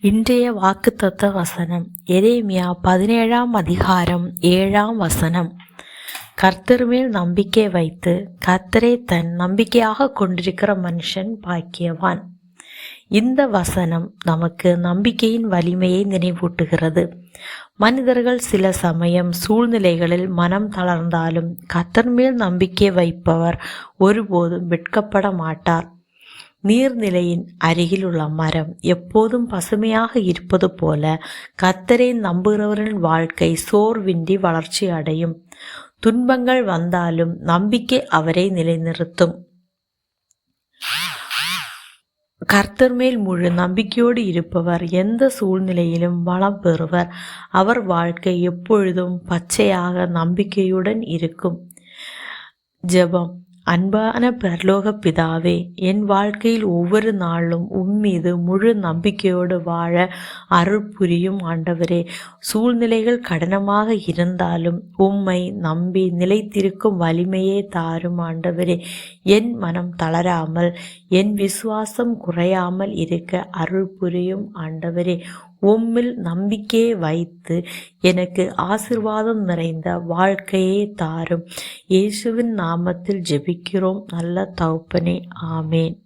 இன்றைய வாக்குத்தத்த வசனம் எரேமியா பதினேழாம் அதிகாரம் ஏழாம் வசனம். கர்த்தர் மேல் நம்பிக்கை வைத்து கர்த்தரை தன் நம்பிக்கையாக கொண்டிருக்கிற மனுஷன் பாக்கியவான். இந்த வசனம் நமக்கு நம்பிக்கையின் வலிமையை நினைவூட்டுகிறது. மனிதர்கள் சில சமயம் சூழ்நிலைகளில் மனம் தளர்ந்தாலும் கர்த்தர் மேல் நம்பிக்கை வைப்பவர் ஒருபோதும் வெட்கப்பட மாட்டார். நீர்நிலையின் அருகில் உள்ள மரம் எப்போதும் பசுமையாக இருப்பது போல கத்தரை நம்புகிறவரின் வாழ்க்கை சோர்வின்றி வளர்ச்சி அடையும். துன்பங்கள் வந்தாலும் நம்பிக்கை அவரை நிலைநிறுத்தும். கர்த்தர் மேல் முழு நம்பிக்கையோடு இருப்பவர் எந்த சூழ்நிலையிலும் வளம் பெறுவர். அவர் வாழ்க்கை எப்பொழுதும் பச்சையாக நம்பிக்கையுடன் இருக்கும். ஜெபம். அன்பான பரலோக பிதாவே என் வாழ்க்கையில் ஒவ்வொரு நாளும் உம்மீது முழு நம்பிக்கையோடு வாழ அருள் புரியும் ஆண்டவரே. சூழ்நிலைகள் கடனமாக இருந்தாலும் உம்மை நம்பி நிலைத்திருக்கும் வலிமையே தாரும் ஆண்டவரே. என் மனம் தளராமல் என் விசுவாசம் குறையாமல் இருக்க அருள் புரியும் ஆண்டவரே. உம்மில் நம்பிக்கையை வைத்து எனக்கு ஆசிர்வாதம் நிறைந்த வாழ்க்கையே தாரும். இயேசுவின் நாமத்தில் ஜெபிக்கிறோம். நல்ல தகுப்பனே. ஆமேன்.